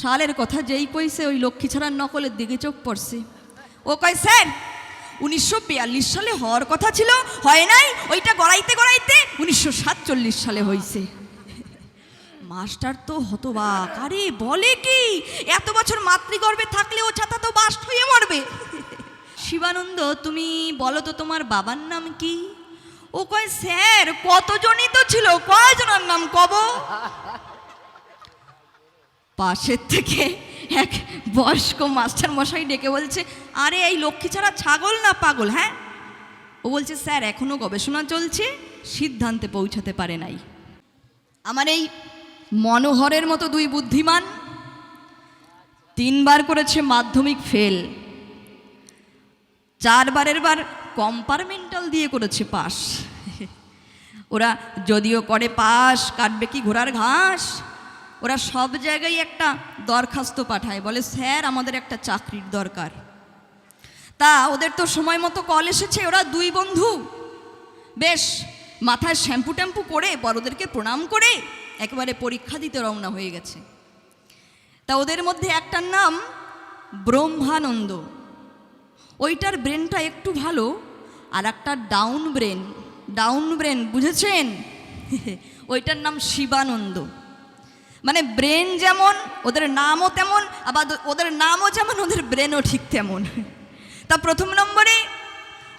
সালের কথা যেই কইছে, ওই লক্ষ্মী ছাড়ার নকলের দিকে চোখ পড়ছে। ও কয়, স্যার, উনিশশো বিয়াল্লিশ সালে হওয়ার কথা ছিল, হয় নাই? ওইটা গড়াইতে গড়াইতে উনিশশো সাতচল্লিশ সালে হয়েছে মাস্টার তো হতবাক। আরে, বলে কি? এত বছর মাতৃগর্ভে থাকলে ও ছাতা তো বাস্ট হয়ে মরবে। শিবানন্দ, তুমি বলো তো তোমার বাবার নাম কি? ও কয়, স্যার, কতজনই তো ছিল? কয়জনের নাম কব? পাশের থেকে এক বয়স্ক মাস্টার মশাই ডেকে বলছে, আরে, এই লক্ষ্মী ছাড়া ছাগল না পাগল হ্যাঁ? ও বলছে, স্যার এখনও গবেষণা চলছে, সিদ্ধান্তে পৌঁছাতে পারে নাই। আমার এই মনোহরের মতো দুই বুদ্ধিমান তিনবার করেছে মাধ্যমিক ফেল, চারবারের বার কম্পার্টমেন্টাল দিয়ে করেছে পাস ওরা যদিও করে পাস কাটবে কি ঘোড়ার ঘাস ওরা সব জায়গায় একটা দরখাস্ত পাঠায়, বলে, স্যার, আমাদের একটা চাকরির দরকার। তা ওদের তো সময় মতো কল এসেছে, ওরা দুই বন্ধু। বেশ, মাথায় শ্যাম্পু ট্যাম্পু করে বড়দেরকে প্রণাম করে একেবারে পরীক্ষা দিতে রওনা হয়ে গেছে। তা ওদের মধ্যে একটার নাম ব্রহ্মানন্দ। ওইটার ব্রেনটা একটু ভালো, আর একটা ডাউন ব্রেন ডাউন ব্রেন, বুঝেছেন? ওইটার নাম শিবানন্দ। মানে ব্রেন যেমন, ওদের নামও তেমন, আবার ওদের নামও যেমন, ওদের ব্রেনও ঠিক তেমন। তা প্রথম নম্বরে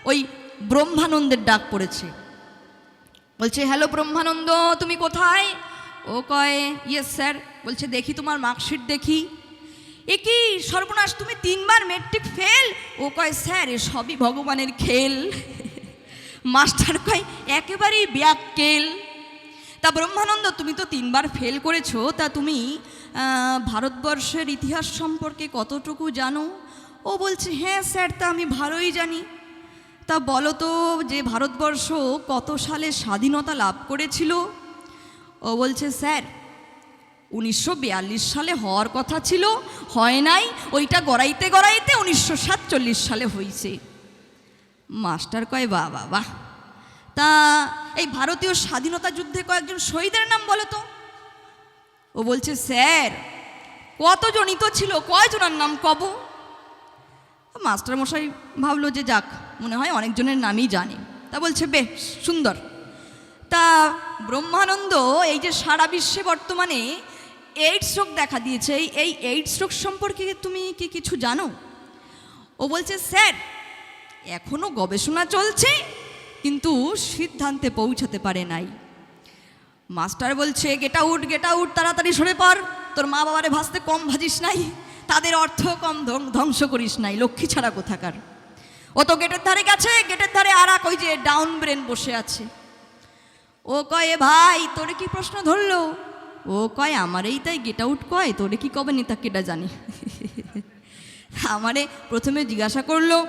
ওই ব্রহ্মানন্দের ডাক পড়েছে। বলছে, হ্যালো ব্রহ্মানন্দ, তুমি কোথায়? ও কয়, ইয়েস স্যার। বলছে, দেখি তোমার মার্কশিট দেখি। এ কি, সর্বনাশ, তুমি তিনবার মেট্রিক ফেল ও কয়, স্যার, এ সবই ভগবানের খেল। মাস্টার কয়, একেবারেই ব্যাককেল। তা ব্রহ্মানন্দ, তুমি তো তিনবার ফেল করেছ, তা তুমি ভারতবর্ষের ইতিহাস সম্পর্কে কতটুকু জানো? ও বলছে হ্যাঁ স্যার, তা আমি ভালোই জানি। তা বলো তো, যে ভারতবর্ষ কত সালে স্বাধীনতা লাভ করেছিল? ও বলছে, স্যার, উনিশশো বিয়াল্লিশ সালে হওয়ার কথা ছিল, হয় নাই, ওইটা গড়াইতে গড়াইতে উনিশশো সাতচল্লিশ সালে হয়েছে মাস্টার কয় বাবা তা এই ভারতীয় স্বাধীনতা যুদ্ধে কয়েকজন শহীদের নাম বলো তো। ও বলছে, স্যার কতজনই তো ছিল, কয়জনের নাম কব? মাস্টার মশাই ভাবলো যে যাক, মনে হয় অনেকজনের নামই জানে। তা বলছে, বেশ, সুন্দর। তা ব্রহ্মানন্দ এই যে সারা বিশ্বে বর্তমানে এইডস রোগ দেখা দিয়েছে, এই- এই এইডস রোগ সম্পর্কে তুমি কি কিছু জানো? ও বলছে, স্যার এখনও গবেষণা চলছে কিন্তু সিদ্ধান্তে পৌঁছাতে পারে নাই। মাস্টার বলছে গেট আউট গেট আউট তাড়াতাড়ি সরে পর তোর মা বাবারে ভাসতে কম ভাজিস নাই, তাদের অর্থ কম ধ্বং- ধ্বংস করিস নাই, লক্ষ্মী ছাড়া কোথাকার? ও তো গেটের ধারে গেছে, গেটের ধারে আর এক ওই যে ডাউন ব্রেন বসে আছে। ও কয় "এ ভাই, তোরে কি প্রশ্ন ধরলো? ও কয়, আমারই তাই গেট আউট কয়, তোরে কি কবে নেতা কেটা জানি? আমারে প্রথমে জিজ্ঞাসা করল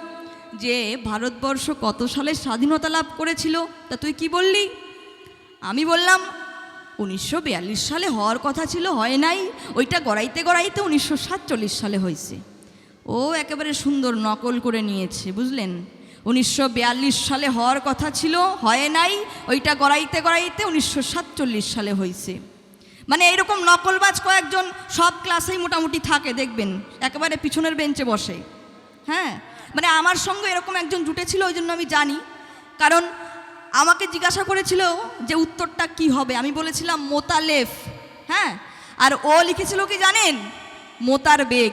যে ভারতবর্ষ কত সালে স্বাধীনতা লাভ করেছিল, তা তুই কি বললি? আমি বললাম, উনিশশো বিয়াল্লিশ সালে হওয়ার কথা ছিল, হয় নাই। ওইটা গড়াইতে গড়াইতে উনিশশো সাতচল্লিশ সালে হয়েছে। ও একেবারে সুন্দর নকল করে নিয়েছে, বুঝলেন? উনিশশো বিয়াল্লিশ সালে হওয়ার কথা ছিল, হয় নাই। ওইটা গড়াইতে গড়াইতে উনিশশো সাতচল্লিশ সালে হয়েছে। মানে এইরকম নকলবাজ কয়েকজন সব ক্লাসেই মোটামুটি থাকে, দেখবেন। একেবারে পিছনের বেঞ্চে বসে। হ্যাঁ? মানে আমার সঙ্গে এরকম একজন জুটেছিল, ওই জন্য আমি জানি। কারণ আমাকে জিজ্ঞাসা করেছিল যে উত্তরটা কি হবে। আমি বলেছিলাম, মোতালেফ। হ্যাঁ? আর ও লিখেছিল কি জানেন? মোতার বেগ।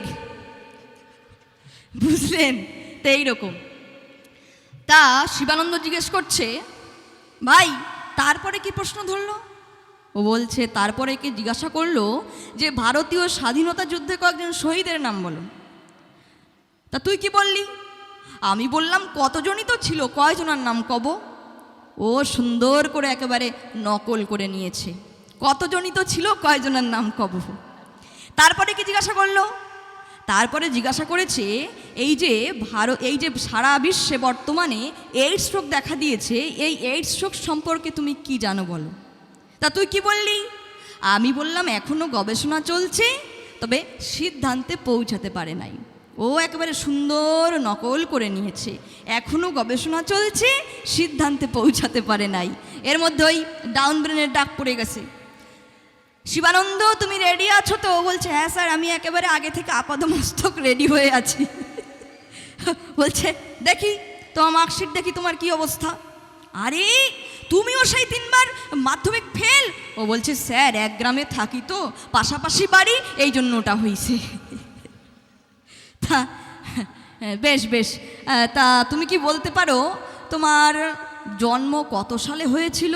বুঝলেন? তো এইরকম। তা শিবানন্দ জিজ্ঞেস করছে, ভাই, তারপরে কি প্রশ্ন ধরলো? ও বলছে, তারপরে কে জিজ্ঞাসা করল যে ভারতীয় স্বাধীনতা যুদ্ধে কয়েকজন শহীদের নাম বলো। তা তুই কি বললি? আমি বললাম, কতজনই তো ছিল? কয়জনের নাম কব? ও সুন্দর করে একেবারে নকল করে নিয়েছে। কতজনই তো ছিল, কয়জনের নাম কব? তারপরে কি জিজ্ঞাসা করল? তারপরে জিজ্ঞাসা করেছে, এই যে ভারত, এই যে সারা বিশ্বে বর্তমানে এইডস রোগ দেখা দিয়েছে, এই এইডস রোগ সম্পর্কে তুমি কি জানো বলো? তা তুই কি বললি? আমি বললাম এখনও গবেষণা চলছে, তবে সিদ্ধান্তে পৌঁছাতে পারে নাই। ও একেবারে সুন্দর নকল করে নিয়েছে। এখনও গবেষণা চলছে, সিদ্ধান্তে পৌঁছাতে পারে নাই। এর মধ্যে ওই ডাউন ব্রেনের ডাক পড়ে গেছে। শিবানন্দ, তুমি রেডি আছো তো? ও বলছে হ্যাঁ স্যার, আমি একেবারে আগে থেকে আপাদমস্তক রেডি হয়ে আছি। বলছে, দেখি, তোমার মার্কশিট দেখি, তোমার কি অবস্থা? আরে, তুমিও সেই তিনবার মাধ্যমিক ফেল ও বলছে, স্যার, এক গ্রামে থাকি তো, পাশাপাশি বাড়ি এই জন্য ওটা হয়েছে বেশ বেশ। আহ, তা তুমি কি বলতে পারো তোমার জন্ম কত সালে হয়েছিল?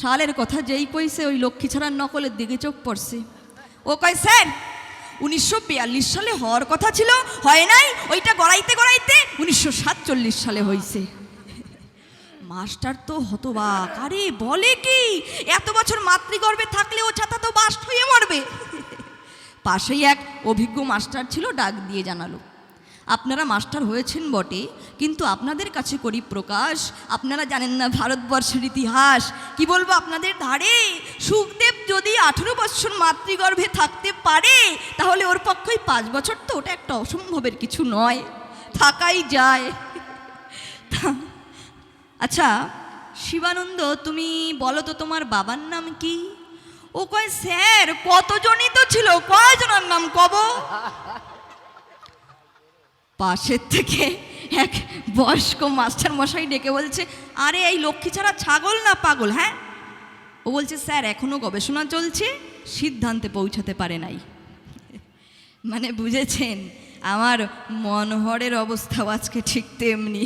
সালের কথা যেই কইছে ওই লক্ষ্মী ছাড়ার নকলের দিকে চোখ পড়ছে। ও কয় স্যার উনিশশো বিয়াল্লিশ সালে হওয়ার কথা ছিল হয় নাই? ওইটা গড়াইতে গড়াইতে উনিশশো সাতচল্লিশ সালে হয়েছে মাস্টার তো হতবাক। আরে বলে কি? এত বছর মাতৃগর্ভে থাকলে ও ছাতা তো বাস্ট হয়ে মরবে। পাশেই এক অভিজ্ঞ মাস্টার ছিল, ডাক দিয়ে জানালো। আপনারা মাস্টার হয়েছেন বটে, কিন্তু আপনাদের কাছে করি প্রকাশ। আপনারা জানেন না ভারতবর্ষের ইতিহাস। কি বলব আপনাদের ধারে? সুখদেব যদি আঠেরো বছর মাতৃগর্ভে থাকতে পারে, তাহলে ওর পক্ষই পাঁচ বছর তো ওটা একটা অসম্ভবের কিছু নয়। থাকাই যায়। আচ্ছা শিবানন্দ, তুমি বলো তো তোমার বাবার নাম কি? ও কয়, স্যার, কতজনই তো ছিল? কয়জনের নাম কব? পাশের থেকে এক বয়স্ক মাস্টার মশাই ডেকে বলছে, আরে, এই লক্ষ্মী ছাড়া ছাগল না পাগল হ্যাঁ? ও বলছে, স্যার, এখনও গবেষণা চলছে, সিদ্ধান্তে পৌঁছাতে পারে নাই। মানে বুঝেছেন, আমার মনোহরের অবস্থাও আজকে ঠিক তেমনি।